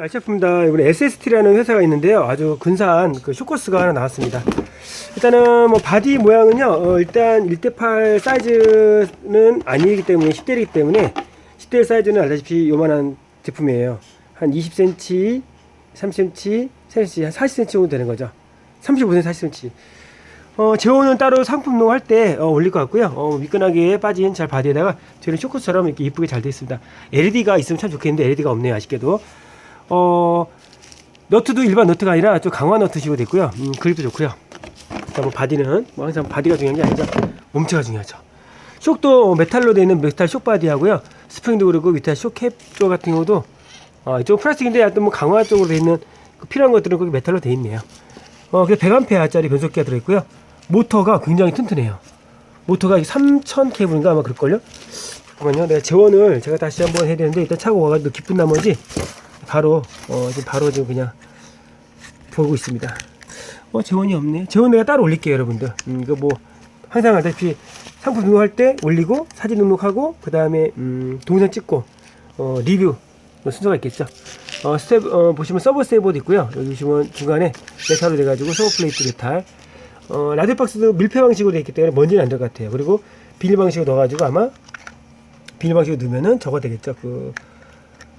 아시아품입니다. 이번에 SST라는 회사가 있는데요. 아주 근사한 그 쇼커스가 하나 나왔습니다. 일단은 뭐 바디 모양은요. 어, 일단 1대8 사이즈는 아니기 때문에 10대이기 때문에 10대 사이즈는 알다시피 요만한 제품이에요. 한 20cm, 30cm, 30cm, 한 40cm 정도 되는 거죠. 35cm, 40cm. 어, 제호는 따로 상품로 할때 어, 올릴 것 같고요. 어, 미끈하게 빠진 잘 바디에다가 뒤는 쇼커스처럼 이렇게 이쁘게 잘 되어 있습니다. LED가 있으면 참 좋겠는데 LED가 없네요. 아쉽게도. 어, 너트도 일반 너트가 아니라 좀 강화 너트식으로 됐고요. 음, 그립도 좋고요. 자, 뭐 바디는 뭐 항상 바디가 중요한 게 아니죠. 몸체가 중요하죠. 쇽도 메탈로 되어 있는 메탈 쇽 바디하고요. 스프링도 그렇고 밑에 쇽캡 쪽 같은 경우도 어, 이쪽 플라스틱인데 약간 뭐 강화 쪽으로 되어 있는 그 필요한 것들은 거기 메탈로 되어 있네요. 어, 그래서 100A짜리 변속기가 들어있고요. 모터가 굉장히 튼튼해요. 모터가 3000 케이블인가 아마 그럴걸요? 잠깐만요. 내가 재원을 제가 다시 한번 해야 되는데 일단 차고 와가지고 기쁜 나머지 바로 어 지금 바로 지금 그냥 보고 있습니다. 어 재원이 없네. 재원 내가 따로 올릴게요, 여러분들. 음, 이거 뭐 항상 알다시피 상품 등록할 때 올리고 사진 등록하고 그 다음에 음, 동영상 찍고 어, 리뷰 뭐 순서가 있겠죠. 어, 스텝 어, 보시면 서버 세이버도 있고요. 여기 보시면 중간에 메탈로 돼가지고 서버 플레이트 메탈. 어, 라디오 박스도 밀폐 방식으로 되어 있기 때문에 먼지는 안 될 것 같아요. 그리고 비닐 방식으로 넣어가지고 아마 비닐 방식으로 넣으면은 저거 되겠죠. 그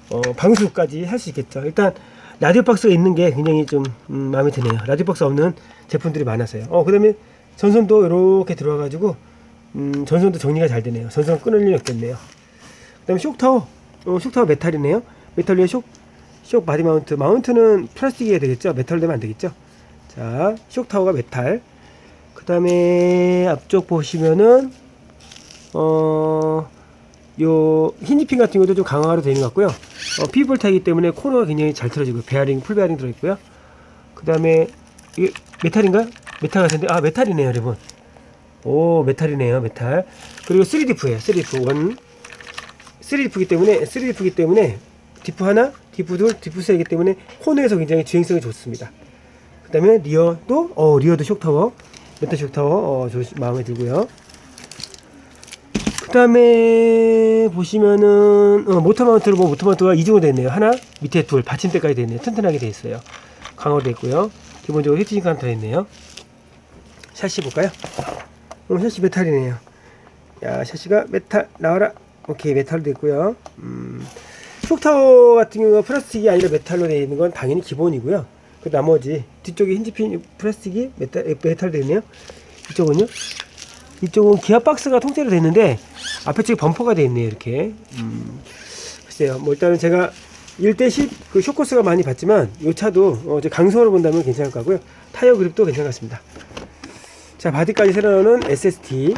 어, 방수까지 할 수 있겠죠. 일단 라디오 박스가 있는 게 굉장히 좀 음, 마음에 드네요. 라디오 박스 없는 제품들이 많아서요. 어, 그다음에 전선도 이렇게 들어와가지고 음, 전선도 정리가 잘 되네요. 전선 끊을 일이 없겠네요. 그다음에 쇼타워, 어, 쇼타워 메탈이네요. 메탈 위에 쇼, 쇼 바디 마운트. 마운트는 플라스틱이어야 되겠죠. 메탈 되면 안 되겠죠. 자, 쇼타워가 메탈. 그다음에 앞쪽 보시면은 어. 요 흰지핀 같은 것도 좀 강화로 되어 있는 것 같고요. 어, 타기 때문에 코너가 굉장히 잘 틀어지고 베어링, 풀 베어링 들어있고요. 그 다음에 이게 메탈인가요? 메탈 같은데 아 메탈이네요, 여러분. 오 메탈이네요, 메탈. 그리고 3D프예요, 3D프 원. 3D프기 때문에 3D프기 때문에 디프 하나, 디프 둘, 디프 세이기 때문에 코너에서 굉장히 주행성이 좋습니다. 그 다음에 리어도 어 리어도 쇼타워, 메탈 쇼타워 어, 저 마음에 들고요. 그 다음에 보시면은 어, 모터 마운트로 뭐 모터 마운트가 이중으로 되어 있네요. 하나 밑에 둘 받침대까지 되어 있네요. 튼튼하게 되어 있어요. 강화로 되어 있고요. 기본적으로 히트징크 하나 들어있네요. 샤시 볼까요? 어, 샤시 메탈이네요. 야 샤시가 메탈 나와라. 오케이 메탈로 되어 있고요. 음, 쇼타워 같은 경우가 플라스틱이 아니라 메탈로 되어 있는 건 당연히 기본이고요. 그 나머지 뒤쪽에 힌지핀 플라스틱이 메탈, 메탈로 되어 있네요. 이쪽은요? 이쪽은 기아 박스가 통째로 있는데 앞에 쪽에 범퍼가 되어 있네요 이렇게. 음, 글쎄요 뭐 일단은 제가 1대10 그 쇼코스가 많이 봤지만 이 차도 어, 이제 강성으로 본다면 괜찮을 것 같고요. 타이어 그립도 같습니다. 자 바디까지 새로 나오는 SST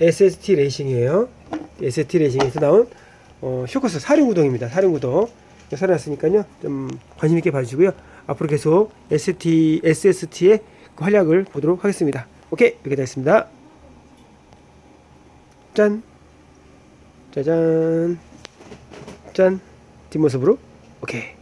SST 레이싱이에요. SST 레이싱에서 나온 어, 쇼코스 사륜구동입니다. 사륜구동. 새로 났으니까요. 좀 관심 있게 봐주시고요. 앞으로 계속 ST, SST의 그 활약을 보도록 하겠습니다. 오케이 이렇게 됐습니다 짠. 짜잔. 짠. 뒷모습으로. 오케이